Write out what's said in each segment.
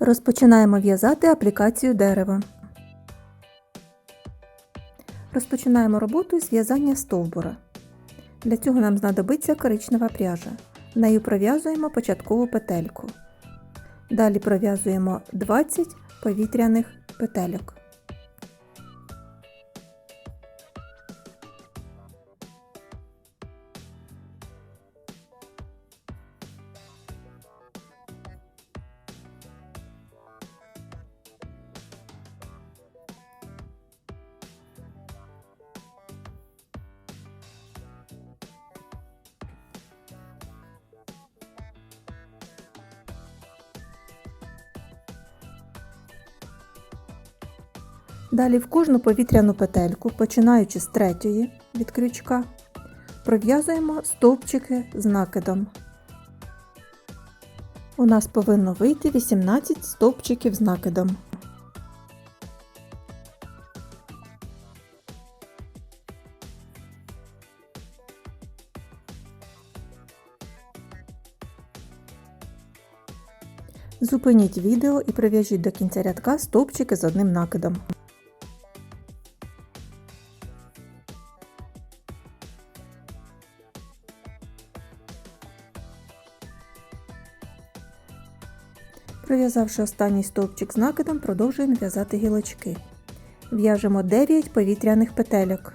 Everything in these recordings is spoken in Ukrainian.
Розпочинаємо в'язати аплікацію дерева. Розпочинаємо роботу з в'язання стовбура. Для цього нам знадобиться коричнева пряжа. Нею пров'язуємо початкову петельку. Далі пров'язуємо 20 повітряних петельок. Далі в кожну повітряну петельку, починаючи з третьої від крючка, пров'язуємо стовпчики з накидом. У нас повинно вийти 18 стовпчиків з накидом. Зупиніть відео і прив'яжіть до кінця рядка стовпчики з одним накидом. Пров'язавши останній стовпчик з накидом, продовжуємо в'язати гілочки. В'яжемо 9 повітряних петельок.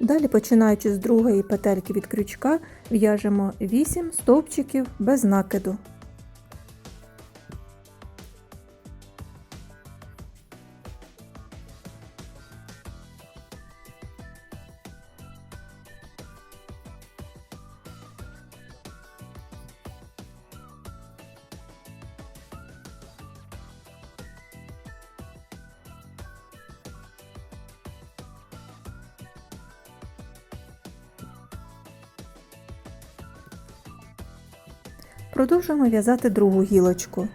Далі, починаючи з другої петельки від крючка, в'яжемо 8 стовпчиків без накиду. Продовжуємо в'язати другу гілочку.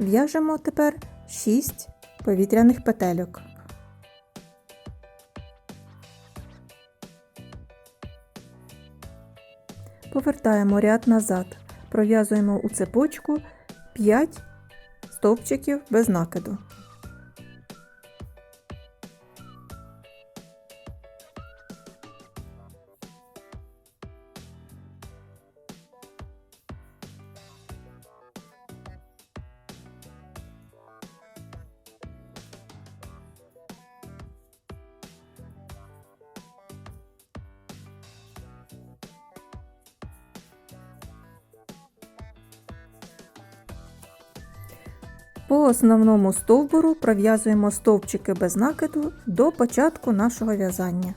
В'яжемо тепер 6 повітряних петельок. Повертаємо ряд назад, пров'язуємо у цепочку 5 стовпчиків без накиду. По основному стовбуру пров'язуємо стовпчики без накиду до початку нашого в'язання.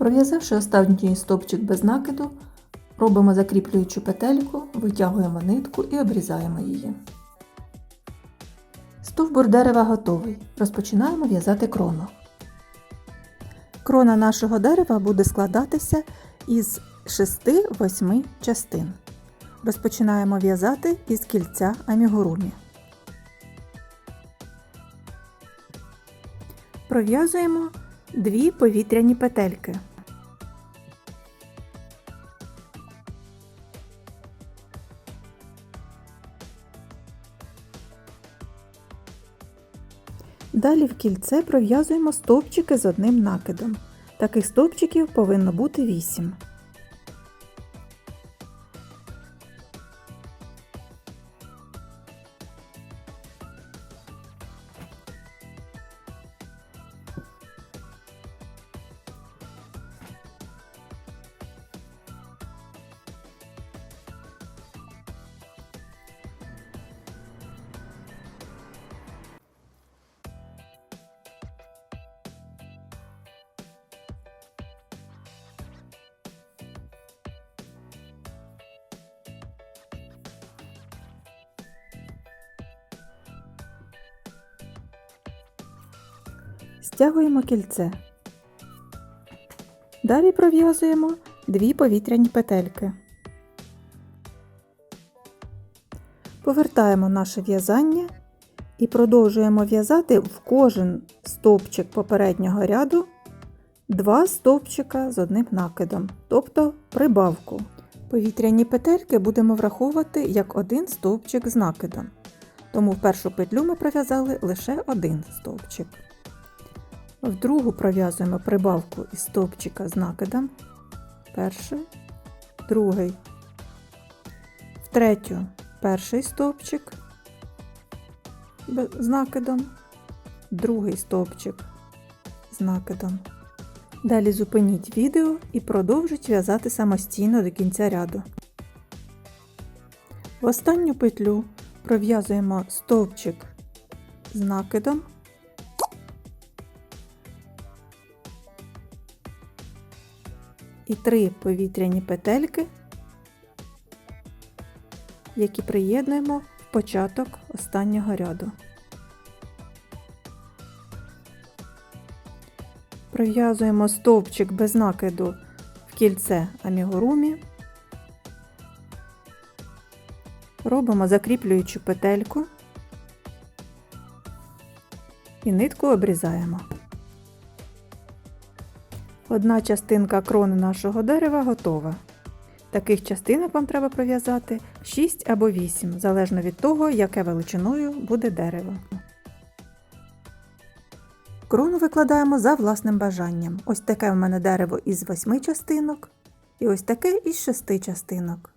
Пров'язавши останній стовпчик без накиду, робимо закріплюючу петельку, витягуємо нитку і обрізаємо її. Стовбур дерева готовий. Розпочинаємо в'язати крону. Крона нашого дерева буде складатися із 6-8 частин. Розпочинаємо в'язати із кільця амігурумі. Пров'язуємо дві повітряні петельки. Далі в кільце пров'язуємо стовпчики з одним накидом. Таких стовпчиків повинно бути 8. Стягуємо кільце. Далі пров'язуємо дві повітряні петельки. Повертаємо наше в'язання і продовжуємо в'язати в кожен стовпчик попереднього ряду два стовпчика з одним накидом, тобто прибавку. Повітряні петельки будемо враховувати як один стовпчик з накидом. Тому в першу петлю ми пров'язали лише один стовпчик. В другу пров'язуємо прибавку із стовпчика з накидом. Перший, другий. В третю перший стовпчик з накидом, другий стовпчик з накидом. Далі зупиніть відео і продовжіть в'язати самостійно до кінця ряду. В останню петлю пров'язуємо стовпчик з накидом. І три повітряні петельки, які приєднуємо в початок останнього ряду. Пров'язуємо стовпчик без накиду в кільце амігурумі. Робимо закріплюючу петельку і нитку обрізаємо. Одна частинка крони нашого дерева готова. Таких частинок вам треба пров'язати 6 або 8, залежно від того, яке величиною буде дерево. Крону викладаємо за власним бажанням. Ось таке в мене дерево із 8 частинок, і ось таке із 6 частинок.